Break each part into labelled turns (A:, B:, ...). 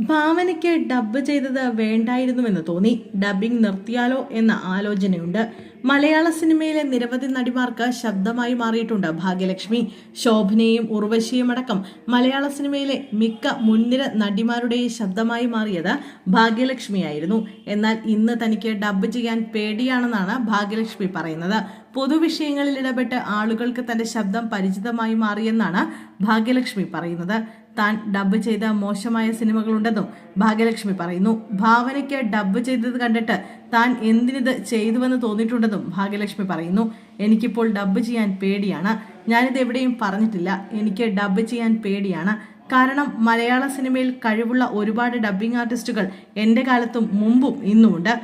A: ഭാവനയ്ക്ക് dub ചെയ്തത് വേണ്ടായിരുന്നുവെന്ന് തോന്നി. Dubbing നിർത്തിയാലോ എന്ന ആലോചനയുണ്ട്. മലയാള സിനിമയിലെ നിരവധി നടിമാർക്ക് ശബ്ദമായി മാറിയിട്ടുണ്ട് ഭാഗ്യലക്ഷ്മി. ശോഭനയും ഉർവശിയും അടക്കം മലയാള സിനിമയിലെ മിക്ക മുൻനിര നടിമാരുടെയും ശബ്ദമായി മാറിയത് ഭാഗ്യലക്ഷ്മിയായിരുന്നു. എന്നാൽ ഇന്ന് തനിക്ക് ഡബ് ചെയ്യാൻ പേടിയാണെന്നാണ് ഭാഗ്യലക്ഷ്മി പറയുന്നത്. പൊതുവിഷയങ്ങളിൽ ഇടപെട്ട് ആളുകൾക്ക് തന്റെ ശബ്ദം പരിചിതമായി മാറിയെന്നാണ് ഭാഗ്യലക്ഷ്മി പറയുന്നത്. താൻ ഡബ് ചെയ്ത മോശമായ സിനിമകളുണ്ടെന്നും ഭാഗ്യലക്ഷ്മി പറയുന്നു. ഭാവനയ്ക്ക് ഡബ് ചെയ്തത് കണ്ടിട്ട് താൻ എന്തിനിത് ചെയ്തുവെന്ന് തോന്നിയിട്ടുണ്ടെന്നും ഭാഗ്യലക്ഷ്മി പറയുന്നു. എനിക്കിപ്പോൾ ഡബ് ചെയ്യാൻ പേടിയാണ്. ഞാനിത് എവിടെയും പറഞ്ഞിട്ടില്ല. എനിക്ക് ഡബ് ചെയ്യാൻ പേടിയാണ്. കാരണം മലയാള സിനിമയിൽ കഴിവുള്ള ഒരുപാട് ഡബ്ബിംഗ് ആർട്ടിസ്റ്റുകൾ എന്റെ കാലത്തും മുമ്പും ഇന്നുമുണ്ട്.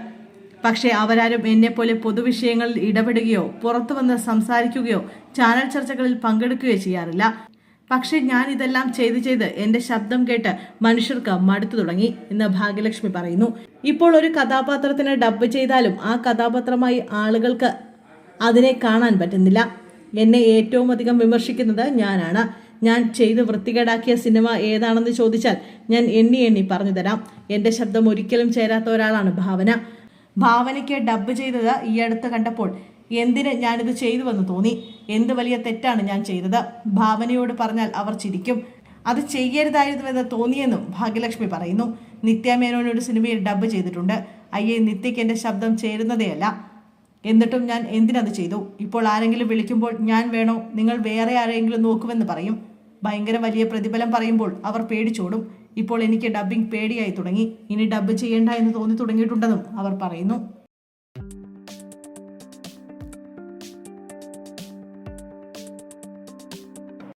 A: പക്ഷേ അവരാരും എന്നെപ്പോലെ പൊതുവിഷയങ്ങളിൽ ഇടപെടുകയോ പുറത്തു വന്ന് സംസാരിക്കുകയോ ചാനൽ ചർച്ചകളിൽ പങ്കെടുക്കുകയോ ചെയ്യാറില്ല. പക്ഷേ ഞാൻ ഇതെല്ലാം ചെയ്ത് ചെയ്ത് എന്റെ ശബ്ദം കേട്ട് മനുഷ്യർക്ക് മടുത്തു തുടങ്ങി എന്ന് ഭാഗ്യലക്ഷ്മി പറയുന്നു. ഇപ്പോൾ ഒരു കഥാപാത്രത്തിന് ഡബ്ബ് ചെയ്താലും ആ കഥാപാത്രമായി ആളുകൾക്ക് അതിനെ കാണാൻ പറ്റുന്നില്ല. എന്നെ ഏറ്റവും അധികം വിമർശിക്കുന്നത് ഞാനാണ്. ഞാൻ ചെയ്ത് വൃത്തികേടാക്കിയ സിനിമ ഏതാണെന്ന് ചോദിച്ചാൽ ഞാൻ എണ്ണി എണ്ണി പറഞ്ഞു തരാം. എന്റെ ശബ്ദം ഒരിക്കലും ചേരാത്ത ഒരാളാണ് ഭാവന. ഭാവനയ്ക്ക് ഡബ്ബ് ചെയ്തത് ഈ അടുത്ത് കണ്ടപ്പോൾ എന്തിന് ഞാനിത് ചെയ്തുവെന്ന് തോന്നി. എന്ത് വലിയ തെറ്റാണ് ഞാൻ ചെയ്തത്? ഭാവനയോട് പറഞ്ഞാൽ അവർ ചിരിക്കും. അത് ചെയ്യരുതായിരുന്നുവെന്ന് തോന്നിയെന്നും ഭാഗ്യലക്ഷ്മി പറയുന്നു. നിത്യ മേനോൻ ഒരു സിനിമയിൽ ഡബ് ചെയ്തിട്ടുണ്ട്. അയ്യേ നിത്യയ്ക്ക് എന്റെ ശബ്ദം ചേരുന്നതേയല്ല. എന്നിട്ടും ഞാൻ എന്തിനത് ചെയ്തു? ഇപ്പോൾ ആരെങ്കിലും വിളിക്കുമ്പോൾ ഞാൻ വേണോ? നിങ്ങൾ വേറെ ആരെങ്കിലും നോക്കുമെന്ന് പറയും. ഭയങ്കര വലിയ പ്രതിഫലം പറയുമ്പോൾ അവർ പേടിച്ചോടും. ഇപ്പോൾ എനിക്ക് ഡബ്ബിംഗ് പേടിയായി തുടങ്ങി. ഇനി ഡബ്ബ് ചെയ്യേണ്ട എന്ന് തോന്നി തുടങ്ങിയിട്ടുണ്ടെന്നും അവർ പറയുന്നു.